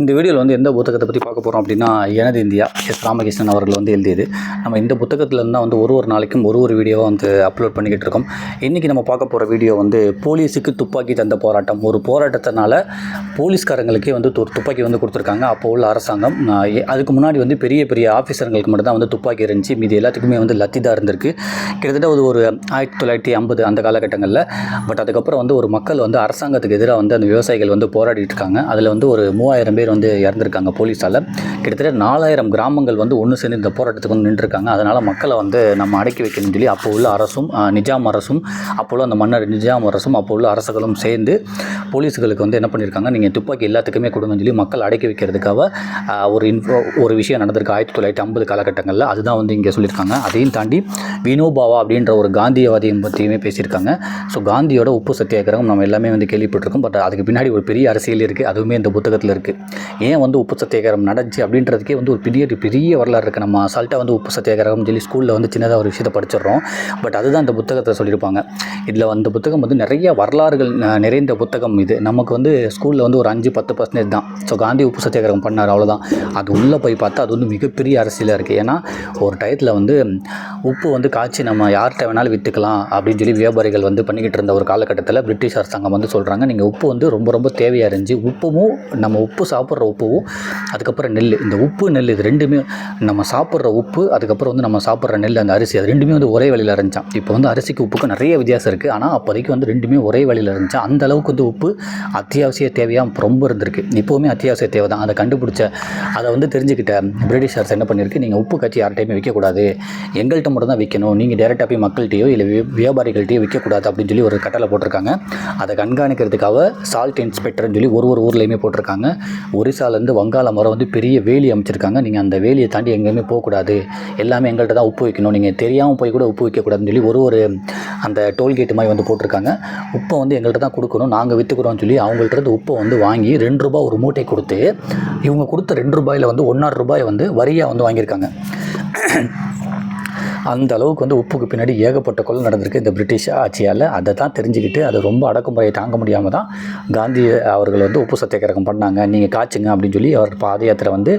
இந்த வீடியோவில் வந்து எந்த புத்தகத்தை பற்றி பார்க்க போகிறோம் அப்படின்னா எனது இந்தியா எஸ். ராமகிருஷ்ணன் அவர்கள் வந்து எழுதியது. நம்ம இந்த புத்தகத்தில் தான் வந்து ஒரு ஒரு நாளைக்கும் ஒரு ஒரு வீடியோவாக வந்து அப்லோட் பண்ணிக்கிட்டு இருக்கோம். இன்றைக்கி நம்ம பார்க்க போகிற வீடியோ வந்து போலீஸுக்கு துப்பாக்கி தந்த போராட்டம். ஒரு போராட்டத்தினால போலீஸ்காரங்களுக்கே வந்து துப்பாக்கி வந்து கொடுத்துருக்காங்க. அப்போ உள்ள அரசாங்கம் அதுக்கு முன்னாடி வந்து பெரிய பெரிய ஆஃபீஸருங்களுக்கு மட்டும் தான் வந்து துப்பாக்கி இருந்துச்சு. மீதி எல்லாத்துக்குமே வந்து லத்தி தான் இருந்திருக்கு. கிட்டத்தட்ட ஒரு ஒரு ஆயிரத்தி தொள்ளாயிரத்தி ஐம்பது அந்த காலகட்டங்களில். பட் அதுக்கப்புறம் வந்து ஒரு மக்கள் வந்து அரசாங்கத்துக்கு எதிராக வந்து அந்த விவசாயிகள் வந்து போராடிட்டு இருக்காங்க. அதில் வந்து ஒரு மூவாயிரம் பேர் பேர் வந்து இறந்துருக்காங்க போலீஸால். கிட்டத்தட்ட நாலாயிரம் கிராமங்கள் வந்து ஒன்று சேர்ந்து இந்த போராட்டத்துக்கு வந்து நின்றுருக்காங்க. அதனால் மக்களை வந்து நம்ம அடக்கி வைக்கணும்னு சொல்லி அப்போ உள்ள அரசும் நிஜாம் அரசும் அப்போ உள்ள அந்த மன்னர் நிஜாம் அரசும் அப்போ உள்ள அரசுகளும் சேர்ந்து போலீஸுகளுக்கு வந்து என்ன பண்ணியிருக்காங்க நீங்கள் துப்பாக்கி எல்லாத்துக்குமே கொடுங்கன்னு சொல்லி மக்கள் அடக்கி வைக்கிறதுக்காக ஒரு இன்ஃபோ ஒரு விஷயம் நடந்திருக்கு. ஆயிரத்தி தொள்ளாயிரத்தி ஐம்பது காலகட்டங்களில் அதுதான் வந்து இங்கே சொல்லியிருக்காங்க. அதையும் தாண்டி வினோபாவா அப்படின்ற ஒரு காந்தியவாதியை பற்றியுமே பேசியிருக்காங்க. ஸோ காந்தியோட உப்பு சத்தியாகிரகம் நம்ம எல்லாமே வந்து கேள்விப்பட்டிருக்கோம். பட் அதுக்கு பின்னாடி ஒரு பெரிய அரசியல் இருக்குது அதுவுமே இந்த புத்தகத்தில் இருக்குது ஏன் வந்து உப்பு சத்தியாகிரகம் நடந்துச்சு அப்படின்றதுக்கே வந்து ஒரு பெரிய பெரிய வரலாறு இருக்குது நம்ம அசால்ட்டாக வந்து உப்பு சத்தியாகிரகம் சொல்லி ஸ்கூலில் வந்து சின்னதாக ஒரு விஷயத்தை படிச்சிடுறோம். பட் அதுதான் இந்த புத்தகத்தை சொல்லியிருப்பாங்க. இதில் அந்த புத்தகம் வந்து நிறைய வரலாறுகள் நிறைந்த புத்தகம் இது. நமக்கு வந்து ஸ்கூலில் வந்து ஒரு அஞ்சு பத்து பர்சன்டேஜ் தான். ஸோ காந்தி உப்பு சத்தியாகிரகம் பண்ணார் அவ்வளோதான் அது உள்ளே போய் பார்த்தா அது வந்து மிகப்பெரிய அரசியலாக இருக்குது ஏன்னா ஒரு டயத்தில் வந்து உப்பு வந்து காய்ச்சி நம்ம யார்கிட்ட வேணாலும் விற்றுக்கலாம் அப்படின்னு சொல்லி வியாபாரிகள் வந்து பண்ணிக்கிட்டு இருந்த ஒரு காலகட்டத்தில் பிரிட்டிஷ் அரசாங்கம் வந்து சொல்கிறாங்க நீங்கள் உப்பு வந்து ரொம்ப ரொம்ப தேவையாக இருந்துச்சு. உப்பும் நம்ம உப்பு சாப்பிட்ற உப்புவும் அதுக்கப்புறம் நெல் இந்த உப்பு நெல் இது ரெண்டுமே நம்ம சாப்பிட்ற உப்பு அதுக்கப்புறம் வந்து நம்ம சாப்பிட்ற நெல் அந்த அரிசி அது ரெண்டுமே வந்து ஒரே வழியில் இருந்துச்சான் இப்போ வந்து அரிசிக்கு உப்புக்கு நிறைய வித்தியாசம் இருக்குது ஆனால் அப்போதைக்கு வந்து ரெண்டுமே ஒரே வழியில் இருந்துச்சு அந்த அளவுக்கு வந்து உப்பு அத்தியாவசிய தேவையாக ரொம்ப இருந்திருக்கு. இப்போவுமே அத்தியாவசிய தேவை தான். அதை கண்டுபிடிச்ச அதை வந்து தெரிஞ்சுக்கிட்ட பிரிட்டிஷ் அரசு என்ன பண்ணியிருக்கு? நீங்கள் உப்பு கட்சி யார்கிட்டையுமே விற்கக்கூடாது எங்கள்கிட்ட மட்டும் தான் விற்கணும் நீங்கள் டேரெக்டாக போய் மக்கள்கிட்டயோ இல்லை வியாபாரிகள்கிட்டயோ விற்கக்கூடாது அப்படின்னு சொல்லி ஒரு கட்டளை போட்டிருக்காங்க. அதை கண்காணிக்கிறதுக்காக சால்ட் இன்ஸ்பெக்டர்னு சொல்லி ஒரு ஒரு ஊர்லேயுமே போட்டிருக்காங்க. ஒரிசாலேருந்து வங்காளம் மரம் வந்து பெரிய வேலி அமைச்சிருக்காங்க. நீங்கள் அந்த வேலியை தாண்டி எங்கேயுமே போகக்கூடாது. எல்லாமே எங்கள்கிட்ட தான் உப்பு வைக்கணும். நீங்கள் தெரியாமல் போய் கூட உப்பு வைக்கக்கூடாதுன்னு சொல்லி ஒரு ஒரு அந்த டோல்கேட் மாதிரி வந்து போட்டிருக்காங்க. உப்பை வந்து எங்கள்கிட்ட தான் கொடுக்கணும். நாங்கள் விற்றுக்குறோம்னு சொல்லி அவங்கள்ட்ட இருந்து உப்பை வந்து வாங்கி ரெண்டு ரூபாய் ஒரு மூட்டை கொடுத்து இவங்க கொடுத்த ரெண்டு ரூபாயில் வந்து ஒன்றரை ரூபாய் வந்து வரியாக வந்து வாங்கியிருக்காங்க. அந்த அளவுக்கு வந்து உப்புக்கு பின்னாடி ஏகப்பட்ட கொலை நடந்திருக்கு இந்த பிரிட்டிஷ் ஆட்சியால். அதை தான் தெரிஞ்சுக்கிட்டு அது ரொம்ப அடக்குமுறையை தாங்க முடியாமல் தான் காந்தி அவர்கள் வந்து உப்பு சத்தியாகிரகம் பண்ணாங்க. நீங்கள் காய்ச்சுங்க அப்படின்னு சொல்லி அவர் பாத யாத்திரை வந்து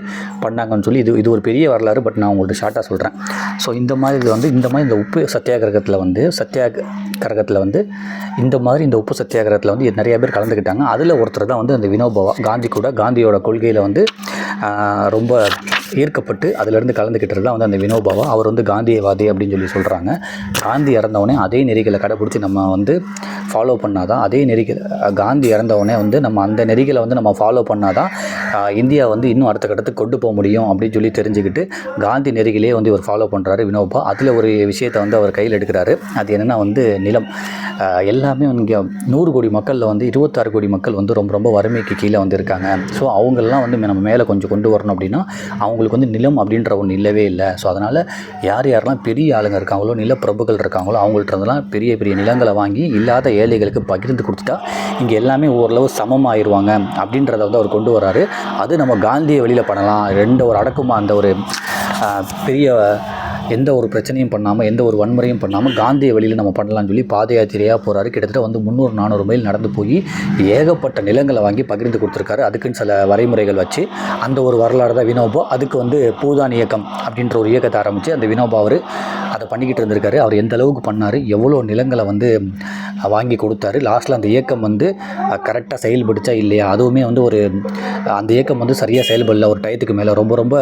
பண்ணாங்கன்னு சொல்லி இது இது ஒரு பெரிய வரலாறு பட் நான் உங்கள்கிட்ட ஷார்ட்டாக சொல்கிறேன் ஸோ இந்த மாதிரி இது வந்து இந்த மாதிரி இந்த உப்பு சத்தியாகிரகத்தில் வந்து சத்தியாகிரகத்தில் வந்து இந்த மாதிரி இந்த உப்பு சத்தியாகிரகத்தில் வந்து நிறைய பேர் கலந்துக்கிட்டாங்க. அதில் ஒருத்தர் தான் வந்து அந்த வினோபவா காந்தி கூட காந்தியோட கொள்கையில் வந்து ரொம்ப ஈர்க்கப்பட்டு அதிலிருந்து கலந்துக்கிட்டது தான் வந்து அந்த வினோபாவா? அவர் வந்து காந்தியவாதி அப்படின்னு சொல்லி சொல்கிறாங்க காந்தி இறந்தவொடனே அதே நெறிகளை கடைப்பிடிச்சி நம்ம வந்து ஃபாலோ பண்ணாதான் அதே நெறிகள் காந்தி இறந்தவொடனே வந்து நம்ம அந்த நெறிகளை வந்து நம்ம ஃபாலோ பண்ணாதான் தான் இந்தியா வந்து இன்னும் அடுத்த கட்டத்துக்கு கொண்டு போக முடியும் அப்படின்னு சொல்லி தெரிஞ்சுக்கிட்டு காந்தி நெறிகளே வந்து இவர் ஃபாலோ பண்ணுறாரு வினோபா. அதில் ஒரு விஷயத்தை வந்து அவர் கையில் எடுக்கிறாரு. அது என்னென்னா வந்து நிலம். எல்லாமே இங்கே நூறு கோடி மக்களில் வந்து இருபத்தாறு கோடி மக்கள் வந்து ரொம்ப ரொம்ப வறுமைக்கு கீழே வந்து இருக்காங்க ஸோ அவங்களெலாம் வந்து நம்ம மேலே கொஞ்சம் கொண்டு வரணும் அப்படின்னா அவங்க அவங்களுக்கு வந்து நிலம் அப்படின்ற ஒன்று இல்லவே இல்லை. ஸோ அதனால் யார் யாரெல்லாம் பெரிய ஆளுங்க இருக்காங்களோ நிலப்பிரபுக்கள் இருக்காங்களோ அவங்கள்ட்ட பெரிய பெரிய நிலங்களை வாங்கி இல்லாத ஏழைகளுக்கு பகிர்ந்து கொடுத்துட்டா இங்கே எல்லாமே ஓரளவு சமமாயிருவாங்க அப்படின்றத வந்து அவர் கொண்டு வராரு. அது நம்ம காந்தியை வெளியில் பண்ணலாம். ரெண்டு ஒரு அடக்குமா அந்த ஒரு பெரிய எந்த ஒரு பிரச்சனையும் பண்ணாமல் எந்த ஒரு வன்முறையும் பண்ணாமல் காந்திய வழியில் நம்ம பண்ணலாம்னு சொல்லி பாத யாத்திரையாக போகிறாரு கிட்டத்தட்ட வந்து முந்நூறு நானூறு மைல் நடந்து போய் ஏகப்பட்ட நிலங்களை வாங்கி பகிர்ந்து கொடுத்துருக்காரு. அதுக்குன்னு சில வரைமுறைகள் வச்சு அந்த ஒரு வரலாறு தான் வினோபா. அதுக்கு வந்து பூதான் இயக்கம் அப்படின்ற ஒரு இயக்கத்தை ஆரம்பித்து அந்த வினோபா அவர் அதை பண்ணிக்கிட்டு இருந்திருக்காரு. அவர் எந்த அளவுக்கு பண்ணார் எவ்வளோ நிலங்களை வந்து வாங்கி கொடுத்தாரு. லாஸ்ட்டில் அந்த இயக்கம் வந்து கரெக்டாக செயல்படுச்சா இல்லையா? அதுவுமே வந்து ஒரு அந்த இயக்கம் வந்து சரியாக செயல்படல. ஒரு டயத்துக்கு மேலே ரொம்ப ரொம்ப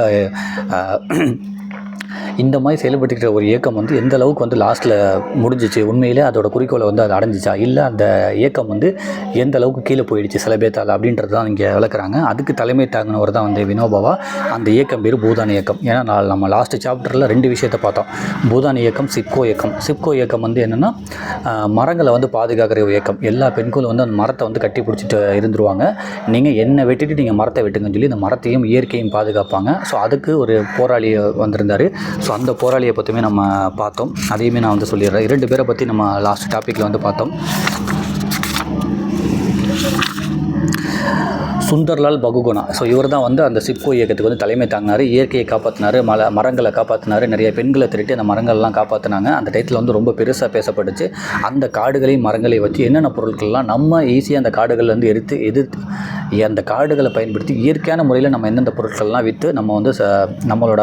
இந்த மாதிரி செயல்பட்டுக்கிற ஒரு இயக்கம் வந்து எந்த அளவுக்கு வந்து லாஸ்ட்டில் முடிஞ்சிச்சு? உண்மையிலே அதோட குறிக்கோளை வந்து அது அடைஞ்சிச்சா? இல்லை அந்த இயக்கம் வந்து எந்த அளவுக்கு கீழே போயிடுச்சு சில பேர்த்தால் அப்படின்றது தான் இங்கே விளக்குறாங்க. அதுக்கு தலைமை தாங்கினவர் தான் வந்து வினோபாவா. அந்த இயக்கம் பேர் பூதான் இயக்கம். ஏன்னா நான் நம்ம லாஸ்ட் சாப்டரில் ரெண்டு விஷயத்தை பார்த்தோம். பூதான் இயக்கம் சிப்கோ இயக்கம். சிப்கோ இயக்கம் வந்து என்னென்னா மரங்களை வந்து பாதுகாக்கிற இயக்கம். எல்லா பெண்களும் வந்து அந்த மரத்தை வந்து கட்டி பிடிச்சிட்டு இருந்துருவாங்க. நீங்கள் என்ன வெட்டிட்டு நீங்கள் மரத்தை வெட்டுங்கன்னு சொல்லி இந்த மரத்தையும் இயற்கையும் பாதுகாப்பாங்க. ஸோ அதுக்கு ஒரு போராளி வந்திருந்தார். ஸோ அந்த போராளியை பற்றியுமே நம்ம பார்த்தோம். அதையுமே நான் வந்து சொல்லிடுறேன். இரண்டு பேரை பற்றி நம்ம லாஸ்ட் டாப்பிக்கில் வந்து பார்த்தோம். சுந்தர்லால் பகுகுணா. ஸோ இவர் தான் வந்து அந்த சிப்கோ இயக்கத்துக்கு வந்து தலைமை தாங்கினார் இயற்கையை காப்பாற்றினார் மல மரங்களை காப்பாற்றினார் நிறைய பெண்களை திருட்டி அந்த மரங்கள்லாம் காப்பாற்றினாங்க அந்த டயத்தில் வந்து ரொம்ப பெருசாக பேசப்பட்டுச்சு. அந்த காடுகளையும் மரங்களையும் வச்சு என்னென்ன பொருட்கள்லாம் நம்ம ஈஸியாக அந்த காடுகள்லேருந்து எடுத்து எதிர்த்து அந்த காடுகளை பயன்படுத்தி இயற்கையான முறையில் நம்ம எந்தெந்த பொருட்கள்லாம் விற்று நம்ம வந்து ச நம்மளோட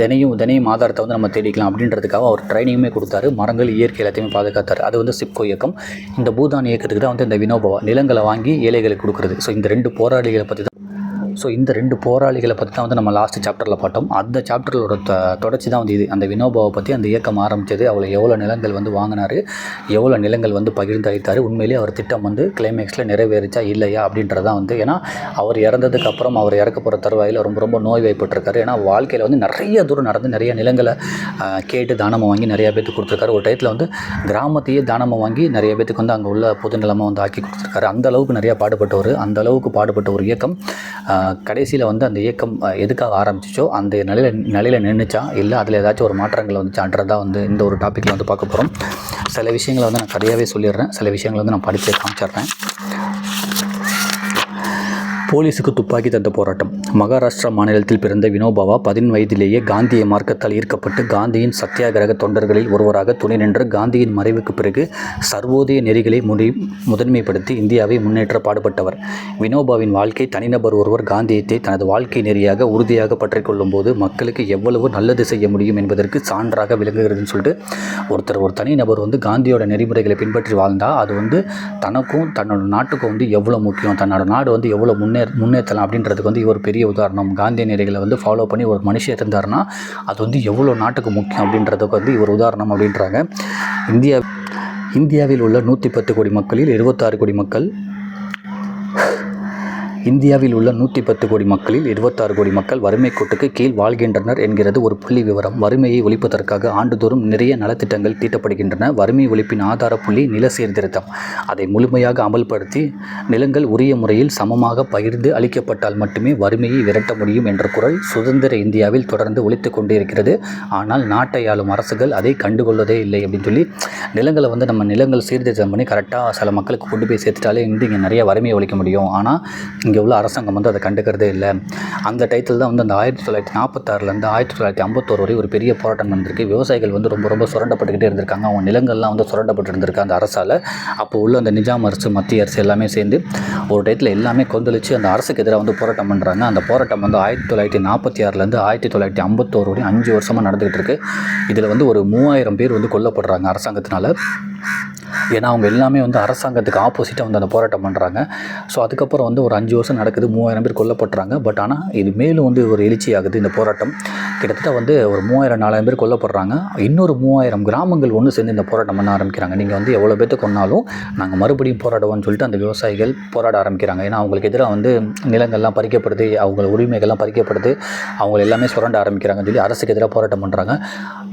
தினையும் தினையும் ஆதாரத்தை வந்து நம்ம தேடிக்கலாம் அப்படின்றதுக்காக அவர் ட்ரைனிங்குமே கொடுத்தாரு. மரங்கள் இயற்கை எல்லாத்தையுமே பாதுகாத்தார். அது வந்து சிப்கோ இயக்கம். இந்த பூதான் இயக்கத்துக்கு தான் வந்து இந்த வினோபவா நிலங்களை வாங்கி ஏழைகளுக்கு கொடுக்குறது. ஸோ இந்த ரெண்டு போராளிகளை பற்றி தான் ஸோ இந்த ரெண்டு போராளிகளை பற்றி தான் வந்து நம்ம லாஸ்ட் சாப்டரில் பார்த்தோம். அந்த சாப்டரோட த தொடர்ச்சி தான் வந்து இது. அந்த வினோபாவை பற்றி அந்த இயக்கம் ஆரம்பித்தது அவளை எவ்வளோ நிலங்கள் வந்து வாங்கினார் எவ்வளோ நிலங்கள் வந்து பகிர்ந்து அளித்தார் உண்மையிலேயே அவர் திட்டம் வந்து கிளைமேக்ஸில் நிறைவேறிச்சா இல்லையா அப்படின்றதான் வந்து ஏன்னா அவர் இறந்ததுக்கு அப்புறம் அவர் இறக்க போகிற தருவாயில் ரொம்ப ரொம்ப நோய் நோய்வாய்ப்பட்டிருக்காரு. ஏன்னா வாழ்க்கையில் வந்து நிறைய தூரம் நடந்து நிறைய நிலங்களை கேட்டு தானமாக வாங்கி நிறைய பேத்துக்கு கொடுத்துருக்காரு. ஒரு டயத்தில் வந்து கிராமத்தையே தானமாக வாங்கி நிறைய பேத்துக்கு வந்து அங்கே உள்ள பொது நிலமாக வந்து ஆக்கி கொடுத்துருக்காரு. அந்த அளவுக்கு நிறையா பாடுபட்டவர் அந்த அளவுக்கு பாடுபட்ட ஒரு இயக்கம் கடைசியில் வந்து அந்த இயக்கம் எதுக்காக ஆரம்பிச்சிச்சோ அந்த நிலையில் நிலையில் நின்றுச்சா இல்லை அதில் ஏதாச்சும் ஒரு மாற்றங்கள் வந்துச்சான்றதா வந்து இந்த ஒரு டாப்பிக்கில் வந்து பார்க்க போகிறோம் சில விஷயங்களை வந்து நான் கதையாகவே சொல்லிடுறேன். சில விஷயங்களை வந்து நான் படித்து காமிச்சிடுறேன். போலீஸுக்கு துப்பாக்கி தந்த போராட்டம். மகாராஷ்டிரா மாநிலத்தில் பிறந்த வினோபாவா பதின் வயதிலேயே காந்திய மார்க்கத்தால் ஈர்க்கப்பட்டு காந்தியின் சத்தியாகிரக தொண்டர்களில் ஒருவராக துணை நின்று காந்தியின் மறைவுக்கு பிறகு சர்வோதய நெறிகளை முடி முதன்மைப்படுத்தி இந்தியாவை முன்னேற்ற பாடுபட்டவர். வினோபாவின் வாழ்க்கை தனிநபர் ஒருவர் காந்தியத்தை தனது வாழ்க்கை நெறியாக உறுதியாக பற்றிக்கொள்ளும் போது மக்களுக்கு எவ்வளவு நல்லது செய்ய முடியும் என்பதற்கு சான்றாக விளங்குகிறதுன்னு சொல்லிட்டு ஒருத்தர் ஒரு தனிநபர் வந்து காந்தியோட நெறிமுறைகளை பின்பற்றி வாழ்ந்தால் அது வந்து தனக்கும் தன்னோட நாட்டுக்கும் வந்து எவ்வளோ முக்கியம் தன்னோட நாடு வந்து எவ்வளோ முன்னே முன்னேற்றலாம் அப்படின்றதுக்கு வந்து இவர் பெரிய உதாரணம். காந்திய நெறிகளை வந்து ஃபாலோ பண்ணி ஒரு மனுஷன் இருந்தாருன்னா அது வந்து எவ்வளோ நாட்டுக்கு முக்கியம் அப்படின்றதுக்கு வந்து இவர் உதாரணம் அப்படின்றாங்க. இந்தியா இந்தியாவில் உள்ள நூற்றி பத்து கோடி மக்களில் இருபத்தாறு கோடி மக்கள் இந்தியாவில் உள்ள நூற்றி பத்து கோடி மக்களில் இருபத்தாறு கோடி மக்கள் வறுமை கோட்டுக்கு கீழ் வாழ்கின்றனர் என்கிறது ஒரு புள்ளி விவரம். வறுமையை ஒழிப்பதற்காக ஆண்டுதோறும் நிறைய நலத்திட்டங்கள் தீட்டப்படுகின்றன. வறுமை ஒழிப்பின் ஆதார புள்ளி நில சீர்திருத்தம் அதை முழுமையாக அமல்படுத்தி நிலங்கள் உரிய முறையில் சமமாக பகிர்ந்து அளிக்கப்பட்டால் மட்டுமே வறுமையை விரட்ட முடியும் என்ற குரல் சுதந்திர இந்தியாவில் தொடர்ந்து ஒழித்து கொண்டே இருக்கிறது ஆனால் நாட்டை ஆளும் அரசுகள் அதை கண்டுகொள்வதே இல்லை அப்படின்னு சொல்லி நிலங்களை வந்து நம்ம நிலங்கள் சீர்திருத்தம் பண்ணி கரெக்டாக சில மக்களுக்கு கொண்டு போய் சேர்த்துட்டாலே வந்து இங்கே நிறைய வறுமையை ஒழிக்க முடியும். ஆனால் இங்கே உள்ள அரசாங்கம் வந்து அதை கண்டுக்கிறதே இல்லை. அந்த டயத்தில் தான் வந்து அந்த ஆயிரத்தி தொள்ளாயிரத்தி நாற்பத்தாறுலேருந்து ஆயிரத்தி தொள்ளாயிரத்தி ஐம்பத்தோரு வரை ஒரு பெரிய போராட்டம் நடந்திருக்கு. விவசாயிகள் வந்து ரொம்ப ரொம்ப சுரண்டப்பட்டுக்கிட்டே இருந்திருக்காங்க. அவங்க நிலங்கள்லாம் வந்து சுரண்டப்பட்டு இருந்திருக்கு அந்த அரசால். அப்போ உள்ள அந்த நிஜாம் அரசு மத்திய அரசு எல்லாமே சேர்ந்து ஒரு டயத்தில் எல்லாமே கொந்தளிச்சு அந்த அரசுக்கு எதிராக வந்து போராட்டம் பண்ணுறாங்க அந்த போராட்டம் வந்து ஆயிரத்தி தொள்ளாயிரத்தி நாற்பத்தி ஆறுலேருந்து ஆயிரத்தி தொள்ளாயிரத்தி ஐம்பத்தோரு வரையும் அஞ்சு வருஷமாக நடந்துகிட்டு இருக்கு. இதில் வந்து ஒரு மூவாயிரம் பேர் வந்து கொல்லப்படுறாங்க அரசாங்கத்தினால. ஏன்னா அவங்க எல்லாமே வந்து அரசாங்கத்துக்கு ஆப்போசிட்டாக வந்து அந்த போராட்டம் பண்ணுறாங்க ஸோ அதுக்கப்புறம் வந்து ஒரு அஞ்சு வருஷம் நடக்குது மூவாயிரம் பேர் கொல்லப்படுறாங்க. பட் ஆனால் இது மேலும் வந்து ஒரு எழுச்சி ஆகுது இந்த போராட்டம். கிட்டத்தட்ட வந்து ஒரு மூவாயிரம் நாலாயிரம் பேர் கொல்லப்படுறாங்க. இன்னொரு மூவாயிரம் கிராமங்கள் ஒன்று சேர்ந்து இந்த போராட்டம் பண்ண ஆரம்பிக்கிறாங்க. நீங்கள் வந்து எவ்வளோ பேர்த்து கொன்னாலும் நாங்கள் மறுபடியும் போராடுவோம்னு சொல்லிட்டு அந்த விவசாயிகள் போராட ஆரம்பிக்கிறாங்க. ஏன்னா அவங்களுக்கு எதிராக வந்து நிலங்கள்லாம் பறிக்கப்படுது அவங்க உரிமைகள்லாம் பறிக்கப்படுது அவங்க எல்லாமே சுரண்ட ஆரம்பிக்கிறாங்கன்னு சொல்லி அரசுக்கு எதிராக போராட்டம் பண்ணுறாங்க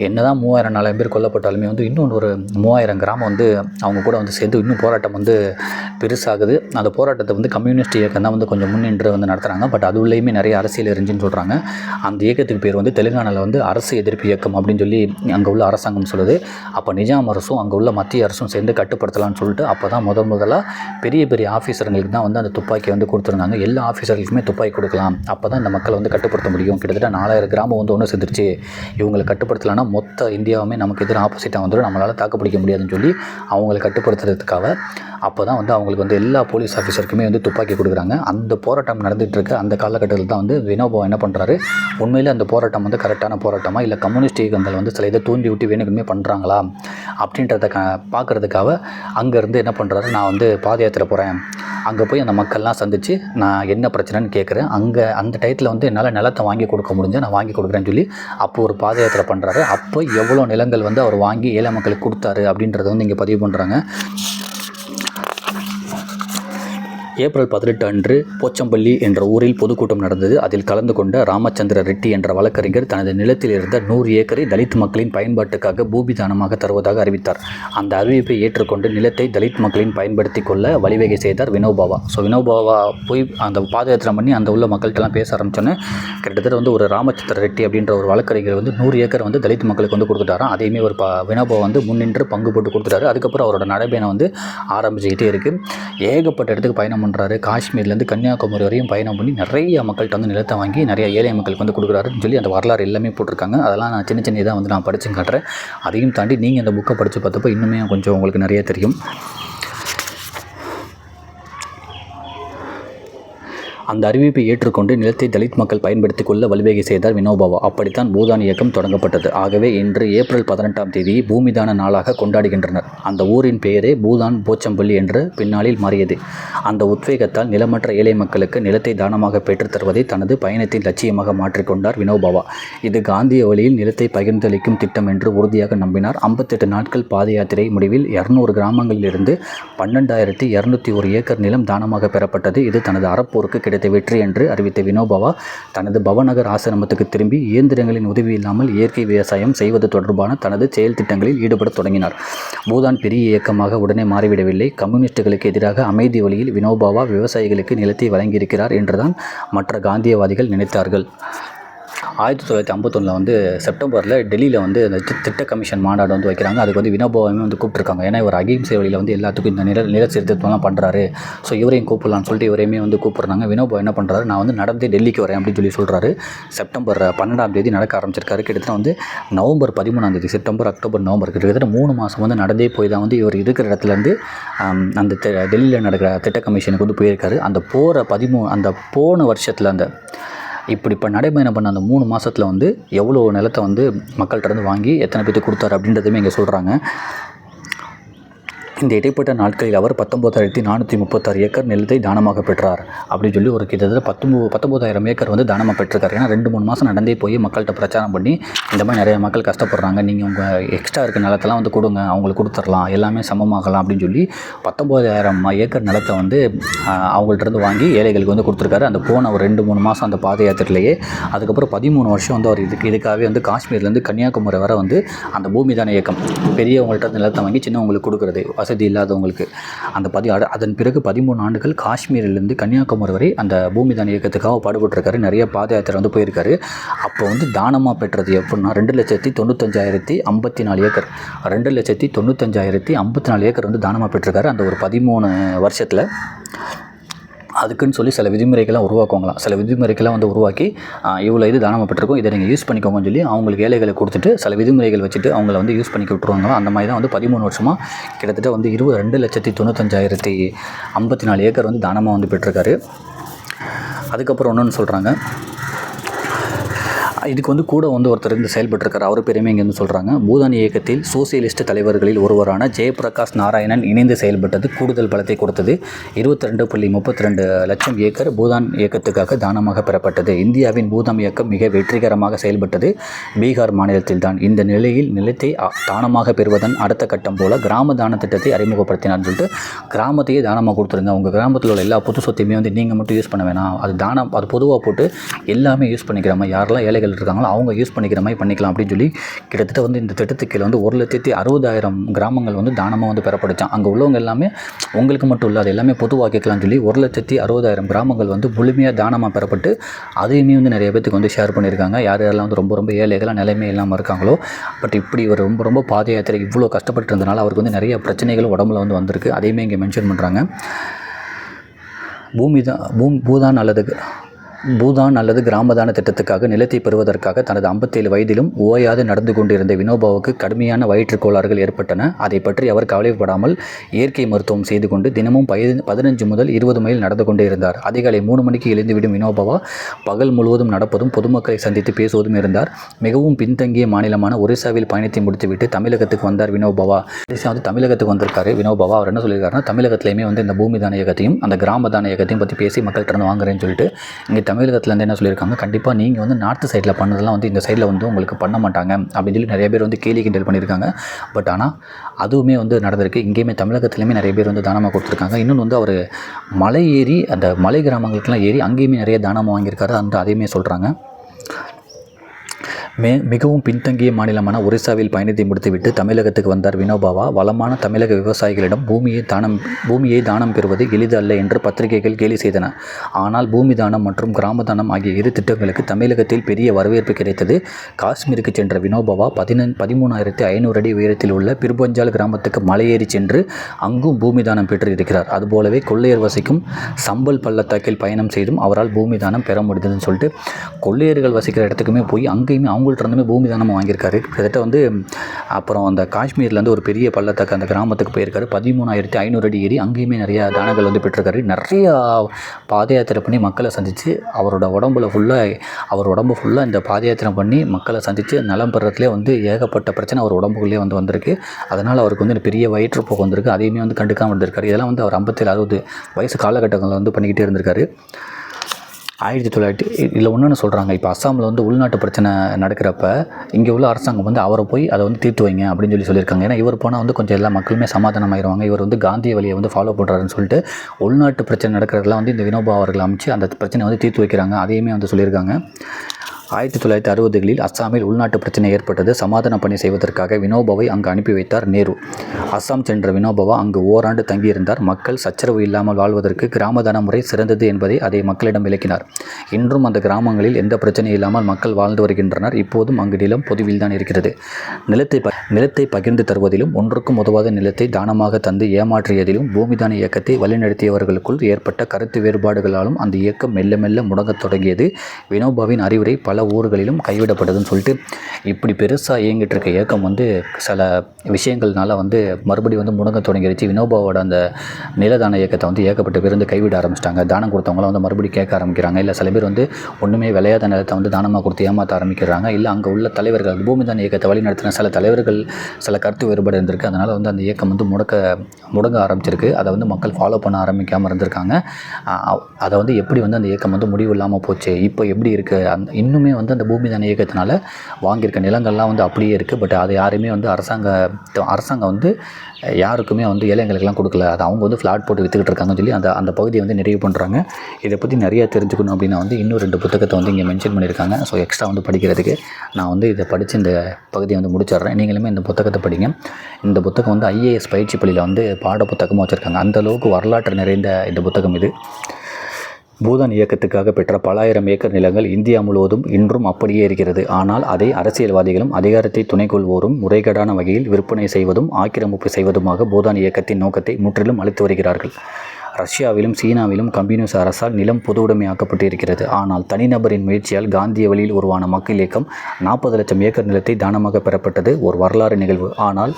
என்ன தான் மூவாயிரம் நாலாயிரம் பேர் கொல்லப்பட்டாலுமே வந்து இன்னொன்று ஒரு மூவாயிரம் கிராமம் வந்து அவங்க கூட வந்து சேர்ந்து இன்னும் போராட்டம் வந்து பெருசாகுது. அந்த போராட்டத்தை வந்து கம்யூனிஸ்ட் இயக்கம் தான் வந்து கொஞ்சம் முன்னின்று வந்து நடத்துகிறாங்க பட் அது உள்ளேயுமே நிறைய அரசியல் இருந்துச்சுன்னு சொல்கிறாங்க அந்த இயக்கத்துக்கு பேர் வந்து தெலுங்கானாவில் வந்து அரசு எதிர்ப்பு இயக்கம் அப்படின்னு சொல்லி அங்கே உள்ள அரசாங்கம் சொல்லுது. அப்போ நிஜாம் அரசும் அங்கே உள்ள மத்திய அரசும் சேர்ந்து கட்டுப்படுத்தலாம்னு சொல்லிட்டு அப்போ தான் முதல் முதலாக பெரிய பெரிய ஆஃபீஸருங்களுக்கு தான் வந்து அந்த துப்பாக்கி வந்து கொடுத்துருந்தாங்க. எல்லா ஆஃபீஸர்களுக்குமே துப்பாக்கி கொடுக்கலாம். அப்போ தான் இந்த மக்களை வந்து கட்டுப்படுத்த முடியும். கிட்டத்தட்ட நாலாயிரம் கிராமம் வந்து ஒன்று சேர்ந்துருச்சு. இவங்களை கட்டுப்படுத்தலைன்னா மொத்த இந்தியாவுமே நமக்கு எதிராக ஆப்போசிட்டாக வந்துடும் நம்மளால் தாக்கு பிடிக்க முடியாதுன்னு சொல்லி அவங்களை கட்டுப்படுத்துறதுக்காக அப்போ தான் வந்து அவங்களுக்கு வந்து எல்லா போலீஸ் ஆஃபீஸருக்குமே வந்து துப்பாக்கி கொடுக்குறாங்க. அந்த போராட்டம் நடந்துகிட்டு இருக்க அந்த காலகட்டத்தில் தான் வந்து வினோபா என்ன பண்ணுறாரு உண்மையில் அந்த போராட்டம் வந்து கரெக்டான போராட்டமா? இல்லை கம்யூனிஸ்ட் இயக்கங்கள் வந்து சில இதை தூண்டி விட்டு வேணுக்குமே பண்ணுறாங்களா அப்படின்றத க பார்க்குறதுக்காக அங்கேருந்து என்ன பண்ணுறாரு நான் வந்து பாத யாத்திரை போகிறேன் அங்கே போய் அந்த மக்கள்லாம் சந்தித்து நான் என்ன பிரச்சனைன்னு கேட்குறேன் அங்கே அந்த டயத்தில் வந்து என்னால் நிலத்தை வாங்கி கொடுக்க முடிஞ்சால் நான் வாங்கி கொடுக்குறேன்னு சொல்லி அப்போ ஒரு பாத யாத்திரை பண்ணுறாரு அப்போ எவ்வளோ நிலங்கள் வந்து அவர் வாங்கி ஏழை மக்களுக்கு கொடுத்தாரு அப்படின்றத வந்து இங்கே பதிவு பண்ணுறாங்க. ஏப்ரல் பதினெட்டு அன்று போச்சம்பள்ளி என்ற ஊரில் பொதுக்கூட்டம் நடந்தது. அதில் கலந்து கொண்ட ராமச்சந்திர ரெட்டி என்ற வழக்கறிஞர் தனது நிலத்தில் இருந்த நூறு ஏக்கரை தலித் மக்களின் பயன்பாட்டுக்காக பூமி தானமாக தருவதாக அறிவித்தார். அந்த அறிவிப்பை ஏற்றுக்கொண்டு நிலத்தை தலித் மக்களின் பயன்படுத்தி கொள்ள வழிவகை செய்தார் வினோபாவா ஸோ வினோபாவா போய் அந்த பாதயாத்திரம் பண்ணி அந்த உள்ள மக்கள்கிட்டலாம் பேச ஆரம்பிச்சோன்னே கிட்டத்தட்ட வந்து ஒரு ராமச்சந்திர ரெட்டி அப்படின்ற ஒரு வழக்கறிஞர் வந்து நூறு ஏக்கர் வந்து தலித் மக்களுக்கு வந்து கொடுத்துட்டாராம். அதையுமே ஒரு ப வினோபா வந்து முன்னின்று பங்கு போட்டு கொடுத்துட்டாரு. அதுக்கப்புறம் அவரோட நடைபயணம் வந்து ஆரம்பிச்சுக்கிட்டே இருக்குது ஏகப்பட்ட இடத்துக்கு பயணம் பண்ணுறாரு காஷ்மீர்லேருந்து கன்னியாகுமரி வரையும் பயணம் பண்ணி நிறைய மக்கள்கிட்ட வந்து நிலத்தை வாங்கி நிறைய ஏழை மக்களுக்கு வந்து கொடுக்குறாருன்னு சொல்லி அந்த வரலாறு எல்லாமே போட்டிருக்காங்க. அதெல்லாம் நான் சின்ன சின்ன இதாக வந்து நான் படித்து காட்டுறேன். அதையும் தாண்டி நீங்கள் அந்த புக்கை படித்து பார்த்தப்போ இன்னுமே கொஞ்சம் உங்களுக்கு நிறைய தெரியும். அந்த அறிவிப்பை ஏற்றுக்கொண்டு நிலத்தை தலித் மக்கள் பயன்படுத்திக் கொள்ள வழிவகை செய்தார் வினோபாவா. அப்படித்தான் பூதான் இயக்கம் தொடங்கப்பட்டது. ஆகவே இன்று ஏப்ரல் பதினெட்டாம் தேதி பூமிதான நாளாக கொண்டாடுகின்றனர். அந்த ஊரின் பெயரே பூதான் போச்சம்பள்ளி என்று பின்னாளில் மாறியது. அந்த உத்வேகத்தால் நிலமற்ற ஏழை மக்களுக்கு நிலத்தை தானமாக பெற்றுத் தருவதை தனது பயணத்தின் லட்சியமாக மாற்றிக்கொண்டார் வினோபாவா. இது காந்திய வழியில் நிலத்தை பகிர்ந்தளிக்கும் திட்டம் என்று உறுதியாக நம்பினார். ஐம்பத்தெட்டு நாட்கள் பாத யாத்திரை முடிவில் இருநூறு கிராமங்களிலிருந்து பன்னெண்டாயிரத்தி இரநூத்தி ஒரு ஏக்கர் நிலம் தானமாக பெறப்பட்டது. இது தனது அறப்போருக்கு கிடைத்த வெற்றி என்று அறிவித்த வினோபாவா தனது பவநகர் ஆசிரமத்துக்கு திரும்பி இயந்திரங்களின் உதவி இல்லாமல் இயற்கை விவசாயம் செய்வது தொடர்பான தனது செயல் திட்டங்களில் ஈடுபடத் தொடங்கினார். பூதான் பெரிய இயக்கமாக உடனே மாறிவிடவில்லை. கம்யூனிஸ்டுகளுக்கு எதிராக அமைதி வழியில் வினோபாவா விவசாயிகளுக்கு நிலத்தை வழங்கியிருக்கிறார் என்றுதான் மற்ற காந்தியவாதிகள் நினைத்தார்கள். ஆயிரத்தி தொள்ளாயிரத்தி ஐம்பத்தொன்னில் வந்து செப்டம்பரில் டெல்லியில் வந்து அந்த திட்ட கமிஷன் மாநாடு வந்து வைக்கிறாங்க. அதுக்கு வந்து வினோபாவையும் வந்து கூப்பிட்டுருக்காங்க. ஏன்னா இவர் அகிம்சை வழியில் வந்து எல்லாத்துக்கும் இந்த நில நில சீர்திருத்தம்லாம் பண்ணுறாரு ஸோ இவரையும் கூப்பிடலாம்னு சொல்லிட்டு இவரையுமே வந்து கூப்பிட்றாங்க. வினோபா என்ன பண்ணுறாரு நான் வந்து நடந்தே டெல்லிக்கு வரேன் அப்படின்னு சொல்லி சொல்கிறாரு செப்டம்பர் பன்னெண்டாம் தேதி நடக்க ஆரம்பிச்சிருக்காரு. கிட்டத்தட்ட வந்து நவம்பர் பதிமூணாம் தேதி செப்டம்பர் அக்டோபர் நவம்பர் கிட்டத்தட்ட மூணு மாதம் வந்து நடந்தே போய் தான் வந்து இவர் இருக்கிற இடத்துலேருந்து அந்த டெல்லியில் நடக்கிற திட்ட கமிஷனுக்கு வந்து போயிருக்காரு. அந்த போகிற பதிமூ அந்த போன வருஷத்தில் அந்த இப்படி இப்போ நடைபயணம் பண்ண அந்த மூணு மாதத்தில் வந்து எவ்வளோ நிலத்தை வந்து மக்கள்கிட்ட இருந்து வாங்கி எத்தனை பேர்த்துக்கு கொடுத்தாரு அப்படின்றதுமே இங்கே சொல்கிறாங்க இந்த இடைப்பட்ட நாட்களில் அவர் பத்தொம்போதாயிரத்தி நானூற்றி முப்பத்தாறு ஏக்கர் நிலத்தை தானமாக பெற்றார். அப்படின்னு சொல்லி ஒரு கிட்டத்தட்ட பத்தொம்போ பத்தொம்போதாயிரம் ஏக்கர் வந்து தானமாக பெற்றிருக்காரு. ஏன்னா ரெண்டு மூணு மாதம் நடந்தே போய் மக்கள்கிட்ட பிரச்சாரம் பண்ணி இந்த மாதிரி நிறைய மக்கள் கஷ்டப்படுறாங்க. நீங்கள் உங்கள் எக்ஸ்ட்ரா இருக்க நிலத்தெல்லாம் வந்து கொடுங்க. அவங்களுக்கு கொடுத்துடலாம். எல்லாமே சமமாகலாம் அப்படின்னு சொல்லி பத்தொம்போதாயிரம் ஏக்கர் நிலத்தை வந்து அவங்கள்ட்டருந்து அவங்கள்ட்ட இருந்து வாங்கி ஏழைகளுக்கு வந்து கொடுத்துருக்காரு. அந்த போன ஒரு ரெண்டு மூணு மாதம் அந்த பாத யாத்திரையிலேயே அதுக்கப்புறம் பதிமூணு வருஷம் வந்து அவர் இதுக்கு இதுக்காகவே வந்து காஷ்மீர்லேருந்து கன்னியாகுமரி வரை வந்து அந்த பூமிதான இயக்கம் பெரியவங்கள்ட்ட இருந்து நிலத்தை வாங்கி சின்னவங்களுக்கு கொடுக்குறது. வசதி இல்லாதவங்களுக்கு. அந்த பதி அதன் பிறகு பதிமூணு ஆண்டுகள் காஷ்மீரிலிருந்து கன்னியாகுமரி வரை அந்த பூமிதான இயக்கத்துக்காக பாடுபட்டிருக்காரு. நிறைய பாத யாத்திரை வந்து போயிருக்காரு. அப்போ வந்து தானமாக பெற்றது எப்படின்னா ரெண்டு லட்சத்தி தொண்ணூத்தஞ்சாயிரத்தி ஐம்பத்தி நாலு ஏக்கர். ரெண்டு லட்சத்தி தொண்ணூத்தஞ்சாயிரத்தி ஐம்பத்தி நாலு ஏக்கர் வந்து தானமாக பெற்றிருக்காரு. அந்த ஒரு பதிமூணு வருஷத்தில். அதுக்குன்னு சொல்லி சில விதிமுறைகள்லாம் உருவாக்குவாங்களாம். சில விதிமுறைகள்லாம் வந்து உருவாக்கி இவ்வளோ இது தானமாக பெற்றிருக்கோம் இதை நீங்கள் யூஸ் பண்ணிக்கோங்கன்னு சொல்லி அவங்களுக்கு ஏழைகளை கொடுத்துட்டு சில விதிமுறைகள் வச்சுட்டு அவங்கள வந்து யூஸ் பண்ணிக்க விட்டுருவாங்களாம். அந்த மாதிரி தான் வந்து பதிமூணு வருஷமாக கிட்டத்தட்ட வந்து இருபது ரெண்டு லட்சத்தி தொண்ணூத்தஞ்சாயிரத்தி ஐம்பத்தி நாலு ஏக்கர் வந்து தானமாக வந்து பெற்றிருக்காரு. அதுக்கப்புறம் ஒன்றுன்னு சொல்கிறாங்க இதுக்கு வந்து கூட வந்து ஒருத்தர் இருந்து செயல்பட்டுருக்கார். அவர் பெருமை இங்கே வந்து சொல்கிறாங்க பூதானி இயக்கத்தில் சோசியலிஸ்ட் தலைவர்களில் ஒருவரான ஜெயபிரகாஷ் நாராயணன் இணைந்து செயல்பட்டது கூடுதல் பலத்தை கொடுத்தது. இருபத்தி ரெண்டு புள்ளி முப்பத்தி ரெண்டு லட்சம் ஏக்கர் பூதான் இயக்கத்துக்காக தானமாக பெறப்பட்டது. இந்தியாவின் பூதாம் இயக்கம் மிக வெற்றிகரமாக செயல்பட்டது. பீகார் மாநிலத்தில் தான் இந்த நிலையில் நிலத்தை தானமாக பெறுவதன் அடுத்த கட்டம் போல கிராம தான திட்டத்தை அறிமுகப்படுத்தினார்னு சொல்லிட்டு கிராமத்தையே தானமாக கொடுத்துருங்க உங்கள் கிராமத்தில் உள்ள எல்லா பொது சொத்தையுமே வந்து நீங்கள் மட்டும் யூஸ் பண்ண வேணாம். அது தானம் அது பொதுவாக போட்டு எல்லாமே யூஸ் பண்ணிக்கிற மாதிரி யாரெல்லாம் ஏழைகள் இருக்காங்களோ அவங்க யூஸ் பண்ணிக்கிற மாதிரி பண்ணிக்கலாம் அப்படின்னு சொல்லி கிட்டத்தட்ட வந்து இந்த திட்டத்துக்கு கீழே வந்து ஒரு லட்சத்தி அறுபதாயிரம் கிராமங்கள் வந்து தானமாக வந்து பெறப்படுச்சான் அங்கே உள்ளவங்க எல்லாமே உங்களுக்கு மட்டும் இல்லை அது எல்லாமே பொதுவாக்கிக்கலாம்னு சொல்லி ஒரு லட்சத்தி அறுபதாயிரம் கிராமங்கள் வந்து முழுமையாக தானமாக பெறப்பட்டு அதையுமே வந்து நிறைய பேத்துக்கு வந்து ஷேர் பண்ணியிருக்காங்க. யார் யாரெல்லாம் வந்து ரொம்ப ரொம்ப ஏழைகளாக நிலைமை இல்லாமல் இருக்காங்களோ பட் இப்படி இவர் ரொம்ப ரொம்ப பாத யாத்திரை இவ்வளோ கஷ்டப்பட்டு இருந்தனால அவருக்கு வந்து நிறைய பிரச்சனைகள் உடம்புல வந்து வந்திருக்கு. அதையுமே இங்கே மென்ஷன் பண்ணுறாங்க பூமி தான் பூம் பூதான் அல்லது பூதான் அல்லது கிராமதான திட்டத்துக்காக நிலத்தை பெறுவதற்காக தனது ஐம்பத்தேழு வயதிலும் ஓயாது நடந்து கொண்டிருந்த வினோபாவுக்கு கடுமையான வயிற்றுக் கோளாறுகள் ஏற்பட்டன. அதை பற்றி அவர் கவலைப்படாமல் இயற்கை மருத்துவம் செய்து கொண்டு தினமும் பய பதினஞ்சு முதல் இருபது மைல் நடந்து கொண்டே இருந்தார். அதிகாலை மூணு மணிக்கு எழுந்துவிடும் வினோபாவா பகல் முழுவதும் நடப்பதும் பொதுமக்களை சந்தித்து பேசுவதும் இருந்தார். மிகவும் பின்தங்கிய மாநிலமான ஒரிசாவில் பயணத்தை முடித்துவிட்டு தமிழகத்துக்கு வந்தார் வினோபாவா. ஒரிசா வந்து தமிழகத்துக்கு வந்திருக்காரு வினோபாவா. அவர் என்ன சொல்லியிருக்காருன்னா தமிழகத்திலையுமே வந்து இந்த பூமி தான இயக்கத்தையும் அந்த கிராம தான இயக்கத்தையும் பற்றி பேசி மக்கள்கிட்ட இருந்து வாங்குறேன்னு சொல்லிட்டு இங்கே தமிழகத்துலேருந்து என்ன சொல்லியிருக்காங்க? கண்டிப்பாக நீங்கள் வந்து நார்த்து சைடில் பண்ணதெல்லாம் வந்து இந்த சைடில் வந்து உங்களுக்கு பண்ண மாட்டாங்க அப்படின்னு சொல்லி நிறைய பேர் வந்து கேலி கிண்டல் பண்ணியிருக்காங்க. பட் ஆனால் அதுவுமே வந்து நடந்திருக்கு. இங்கேயுமே தமிழகத்துலேயுமே நிறைய பேர் வந்து தானமாக கொடுத்துருக்காங்க. இன்னொன்று வந்து அவர் மலை ஏறி அந்த மலை கிராமங்களுக்கெல்லாம் ஏறி அங்கேயுமே நிறைய தானமாக வாங்கியிருக்காரு. அந்த அதையுமே சொல்கிறாங்க மே மிகவும் பின்தங்கிய மாநிலமான ஒரிசாவில் பயணத்தை முடித்துவிட்டு தமிழகத்துக்கு வந்தார் வினோபாவா வளமான தமிழக விவசாயிகளிடம் பூமியை தானம் பூமியை தானம் பெறுவது எளிது அல்ல என்று பத்திரிகைகள் கேலி செய்தன. ஆனால் பூமி தானம் மற்றும் கிராம தானம் ஆகிய இரு திட்டங்களுக்கு தமிழகத்தில் பெரிய வரவேற்பு கிடைத்தது. காஷ்மீருக்கு சென்ற வினோபாவா பதினெண் பதிமூணாயிரத்தி ஐநூறு அடி உயரத்தில் உள்ள பிர்பஞ்சால் கிராமத்துக்கு மலையேறி சென்று அங்கும் பூமி தானம் பெற்று இருக்கிறார் அதுபோலவே கொள்ளையர் வசிக்கும் சம்பல் பள்ளத்தாக்கில் பயணம் செய்தும் அவரால் பூமி தானம் பெற முடிந்ததுன்னு சொல்லிட்டு கொள்ளையர்கள் வசிக்கிற இடத்துக்குமே போய் அங்கேயுமே அவங்கள்ட்ட இருந்துமே பூமி தானமாக வாங்கியிருக்காரு. கிட்டத்தட்ட வந்து அப்புறம் அந்த காஷ்மீர்லேருந்து ஒரு பெரிய பள்ளத்தாக்கு அந்த கிராமத்துக்கு போயிருக்காரு. பதிமூணாயிரத்தி ஐநூறு அடி ஏறி அங்கேயுமே நிறையா தானங்கள் வந்து பெற்றிருக்காரு. நிறையா பாத யாத்திரை பண்ணி மக்களை சந்தித்து அவரோட உடம்புல ஃபுல்லாக அவர் உடம்பு ஃபுல்லாக இந்த பாத யாத்திரை பண்ணி மக்களை சந்தித்து நலம் பெறத்துலேயே வந்து ஏகப்பட்ட பிரச்சனை அவர் உடம்புக்குள்ளேயே வந்து வந்திருக்கு. அதனால் அவருக்கு வந்து பெரிய வயிற்றுப்போக்கு வந்திருக்கு. அதையுமே வந்து கண்டுக்காமல் இருந்திருக்காரு. இதெல்லாம் வந்து அவர் ஐம்பத்தேழு அறுபது வயசு காலகட்டங்களில் வந்து பண்ணிக்கிட்டே இருந்திருக்காரு. ஆயிரத்தி தொள்ளாயிரத்தி இதில் ஒன்றுன்னு சொல்கிறாங்க இப்போ அஸ்ஸாமில் வந்து உள்நாட்டு பிரச்சனை நடக்கிறப்ப இங்கே உள்ள அரசாங்கம் வந்து அவரை போய் அதை வந்து தீர்த்து வைங்க அப்படின்னு சொல்லி சொல்லியிருக்காங்க. ஏன்னா இவர் போனால் வந்து கொஞ்சம் எல்லா மக்களுமே சமாதானம் ஆயிடுவாங்க இவர் வந்து காந்திய வழியை வந்து ஃபாலோ பண்ணுறாருன்னு சொல்லிட்டு உள்நாட்டு பிரச்சனை நடக்கிறதெல்லாம் வந்து இந்த வினோபா அவர்கள் அமைச்சு அந்த பிரச்சனை வந்து தீர்த்து வைக்கிறாங்க. அதையுமே வந்து சொல்லியிருக்காங்க. ஆயிரத்தி தொள்ளாயிரத்தி அறுபதுகளில் அஸ்ஸாமில் உள்நாட்டு பிரச்சனை ஏற்பட்டது. சமாதான பணி செய்வதற்காக வினோபாவை அங்கு அனுப்பி வைத்தார் நேரு. அஸ்ஸாம் சென்ற வினோபாவா அங்கு ஓராண்டு தங்கியிருந்தார். மக்கள் சச்சரவு இல்லாமல் வாழ்வதற்கு கிராமதான முறை சிறந்தது என்பதை அதை மக்களிடம் விளக்கினார். இன்றும் அந்த கிராமங்களில் எந்த பிரச்சனையும் இல்லாமல் மக்கள் வாழ்ந்து வருகின்றனர். இப்போதும் அங்கு நிலம் பொதுவில் தான் இருக்கிறது. நிலத்தை நிலத்தை பகிர்ந்து தருவதிலும் ஒன்றுக்கும் உதவாத நிலத்தை தானமாக தந்து ஏமாற்றியதிலும் பூமிதான இயக்கத்தை வழிநடத்தியவர்களுக்குள் ஏற்பட்ட கருத்து வேறுபாடுகளாலும் அந்த இயக்கம் மெல்ல மெல்ல முடங்கத் தொடங்கியது. வினோபாவின் அறிவுரை பல பல ஊர்களிலும் கைவிடப்பட்டதுன்னு சொல்லிட்டு இப்படி பெருசாக இயங்கிட்டு இருக்க இயக்கம் வந்து சில விஷயங்கள்னால வந்து மறுபடியும் வந்து முடங்க தொடங்கிடுச்சு வினோபாவோட அந்த நிலதான இயக்கத்தை வந்து ஏகப்பட்ட பேர் வந்து கைவிட ஆரம்பிச்சிட்டாங்க. தானம் கொடுத்தவங்களாம் வந்து மறுபடியும் கேட்க ஆரம்பிக்கிறாங்க. இல்லை சில பேர் வந்து ஒன்றுமே விளையாத நிலத்தை வந்து தானமாக கொடுத்து ஏமாற்ற ஆரம்பிக்கிறாங்க. இல்லை அங்கே உள்ள தலைவர்கள் பூமிதான இயக்கத்தை வழி நடத்தின சில தலைவர்கள் சில கருத்து வேறுபாடு இருந்திருக்கு. அதனால் வந்து அந்த இயக்கம் வந்து முடக்க முடங்க ஆரம்பிச்சிருக்கு. அதை வந்து மக்கள் ஃபாலோ பண்ண ஆரம்பிக்காமல் இருந்திருக்காங்க. அதை வந்து எப்படி வந்து அந்த இயக்கம் வந்து முடிவு இல்லாமல் போச்சு? இப்போ எப்படி இருக்குது அந்த இன்னும் வந்து அந்த பூமி தான இயக்கத்தினால வாங்கியிருக்க நிலங்கள்லாம் வந்து அப்படியே இருக்குது பட் அது யாருமே வந்து அரசாங்க அரசாங்கம் வந்து யாருக்குமே வந்து ஏழைங்களுக்கெல்லாம் கொடுக்கல. அது அவங்க வந்து ஃப்ளாட் போட்டு விற்றுக்கிட்டு இருக்காங்கன்னு சொல்லி அந்த அந்த பகுதியை வந்து நிறைவு பண்ணுறாங்க இதை பற்றி நிறைய தெரிஞ்சுக்கணும் அப்படின்னா வந்து இன்னும் ரெண்டு புத்தகத்தை வந்து இங்கே மென்ஷன் பண்ணியிருக்காங்க. ஸோ எக்ஸ்ட்ரா வந்து படிக்கிறதுக்கு நான் வந்து இதை படித்து இந்த பகுதியை வந்து முடிச்சிடுறேன். நீங்களுமே இந்த புத்தகத்தை படிங்க. இந்த புத்தகம் வந்து ஐஏஎஸ் பயிற்சி பள்ளியில் வந்து பாட புத்தகமாக வச்சுருக்காங்க. அந்த அளவுக்கு வரலாற்று நிறைந்த இந்த புத்தகம் இது. பூதான் இயக்கத்துக்காக பெற்ற பலாயிரம் ஏக்கர் நிலங்கள் இந்தியா முழுவதும் இன்றும் அப்படியே இருக்கிறது. ஆனால் அதை அரசியல்வாதிகளும் அதிகாரத்தை துணை கொள்வோரும் முறைகேடான வகையில் விற்பனை செய்வதும் ஆக்கிரமிப்பு செய்வதுமாக பூதான் இயக்கத்தின் நோக்கத்தை முற்றிலும் அளித்து வருகிறார்கள். ரஷ்யாவிலும் சீனாவிலும் கம்யூனிஸ்ட் அரசால் நிலம் பொதுவுடைமையாக்கப்பட்டு இருக்கிறது ஆனால் தனிநபரின் முயற்சியால் காந்திய வழியில் உருவான மக்கள் இயக்கம் நாற்பது லட்சம் ஏக்கர் நிலத்தை தானமாக பெறப்பட்டது ஒரு வரலாறு நிகழ்வு. ஆனால்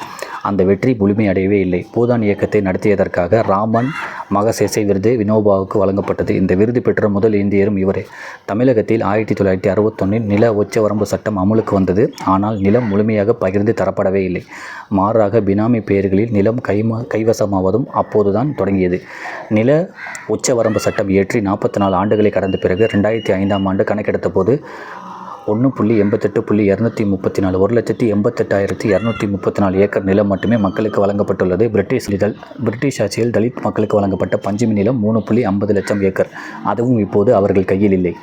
அந்த வெற்றி முழுமையடையவே இல்லை. பூதான் இயக்கத்தை நடத்தியதற்காக ராமன் மகசேசை விருது வினோபாவுக்கு வழங்கப்பட்டது. இந்த விருது பெற்ற முதல் இந்தியரும் இவரே. தமிழகத்தில் ஆயிரத்தி தொள்ளாயிரத்தி அறுபத்தொன்னில் நில உச்சவரம்பு சட்டம் அமலுக்கு வந்தது. ஆனால் நிலம் முழுமையாக பகிர்ந்து தரப்படவே இல்லை. மாறாக பினாமி பெயர்களில் நிலம் கைம கைவசமாவதும் அப்போதுதான் தொடங்கியது. நில உச்சவரம்பு சட்டம் இயற்றி நாற்பத்தி நாலு ஆண்டுகளை கடந்த பிறகு ரெண்டாயிரத்தி ஐந்தாம் ஆண்டு கணக்கெடுத்த போது ஒன்று புள்ளி எண்பத்தெட்டு புள்ளி இரநூத்தி முப்பத்தி நாலு ஒரு லட்சத்தி எண்பத்தெட்டாயிரத்தி இரநூத்தி முப்பத்தி நாலு ஏக்கர் நிலம் மட்டுமே மக்களுக்கு வழங்கப்பட்டுள்ளது. பிரிட்டிஷ் இதழ் பிரிட்டிஷ் ஆட்சியில் தலித் மக்களுக்கு வழங்கப்பட்ட பஞ்சமி நிலம் மூணு புள்ளி ஐம்பது லட்சம் ஏக்கர். அதுவும் இப்போது அவர்கள் கையில் இல்லை.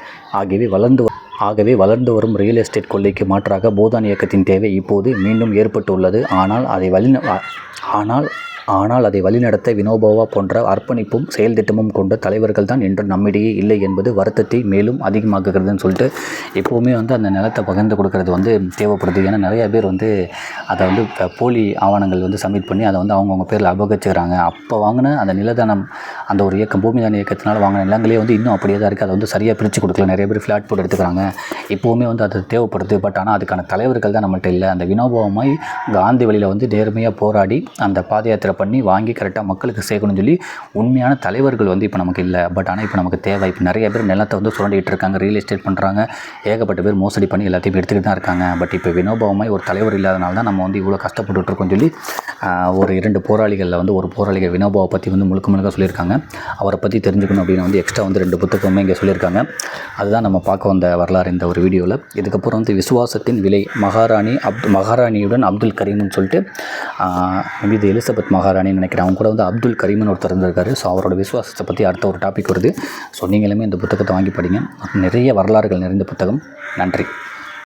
ஆகியவை வளர்ந்து ஆகவே வளர்ந்து வரும் ரியல் எஸ்டேட் கொள்ளைக்கு மாற்றாக போதான் இயக்கத்தின் தேவை இப்போது மீண்டும் ஏற்பட்டுள்ளது. ஆனால் அதை வழி ஆனால் ஆனால் அதை வழிநடத்த வினோபாவா போன்ற அர்ப்பணிப்பும் செயல்திட்டமும் கொண்ட தலைவர்கள் தான் இன்று நம்மிடையே இல்லை என்பது வருத்தத்தை மேலும் அதிகமாக்குகிறதுன்னு சொல்லிட்டு எப்போவுமே வந்து அந்த நிலத்தை பகிர்ந்து கொடுக்கறது வந்து தேவைப்படுது. ஏன்னா நிறைய பேர் வந்து அதை வந்து போலி ஆவணங்கள் வந்து சப்மிட் பண்ணி அதை வந்து அவங்கவுங்க பேரில் அபகரிச்சுக்கிறாங்க. அப்போ வாங்கின அந்த நிலதானம் அந்த ஒரு இயக்கம் பூமிதான இயக்கத்தினால் வாங்கின நிலங்களே வந்து இன்னும் அப்படியே தான் இருக்குது அதை வந்து சரியாக பிரித்து கொடுக்கல. நிறைய பேர் ஃப்ளாட் போட்டு எடுத்துக்கிறாங்க. இப்போவுமே வந்து அது தேவைப்படுது. பட் ஆனால் அதுக்கான தலைவர்கள் தான் நம்மள்கிட்ட இல்லை. அந்த வினோபாவமாய் காந்தி வழியில் வந்து நேர்மையாக போராடி அந்த பாத யாத்திரை பண்ணி வாங்கி கரெக்டாக மக்களுக்கு சேர்க்கணும்னு சொல்லி உண்மையான தலைவர்கள் வந்து இப்போ நமக்கு இல்லை. பட் ஆனால் இப்போ நமக்கு தேவை. இப்போ நிறைய பேர் நிலத்தை வந்து சுரண்டிகிட்டு இருக்காங்க. ரியல் எஸ்டேட் பண்ணுறாங்க ஏகப்பட்ட பேர் மோசடி பண்ணி எல்லாத்தையும் எடுத்துகிட்டு தான் இருக்காங்க. பட் இப்போ வினோபாவமாய் ஒரு தலைவர் இல்லாதனால தான் நம்ம வந்து இவ்வளோ கஷ்டப்பட்டுட்டு சொல்லி ஒரு இரண்டு போராளிகளில் வந்து ஒரு போராளிகள் வினோபாவை பற்றி வந்து முழுக்க முழுக்க சொல்லியிருக்காங்க. அவரை பற்றி தெரிஞ்சுக்கணும் அப்படின்னு வந்து எக்ஸ்ட்ரா வந்து ரெண்டு புத்தகமே இங்கே சொல்லியிருக்காங்க. அதுதான் நம்ம பார்க்க வந்த வரலாறு இந்த ஒரு வீடியோவில் இதுக்கப்புறம் வந்து விசுவாசத்தின் விலை மகாராணி அப்து மகாராணியுடன் அப்துல் கரீம்னு சொல்லிட்டு இது எலிசபெத் மகாராணின்னு நினைக்கிறேன். அவங்க கூட வந்து அப்துல் கரீம்னு ஒருத்தர் இருந்திருக்காரு. ஸோ அவரோட விசுவாசத்தை பற்றி அடுத்த ஒரு டாபிக் வருது. ஸோ நீங்களுமே இந்த புத்தகத்தை வாங்கி படிங்க. நிறைய வரலாறுகள் நிறைந்த புத்தகம். நன்றி.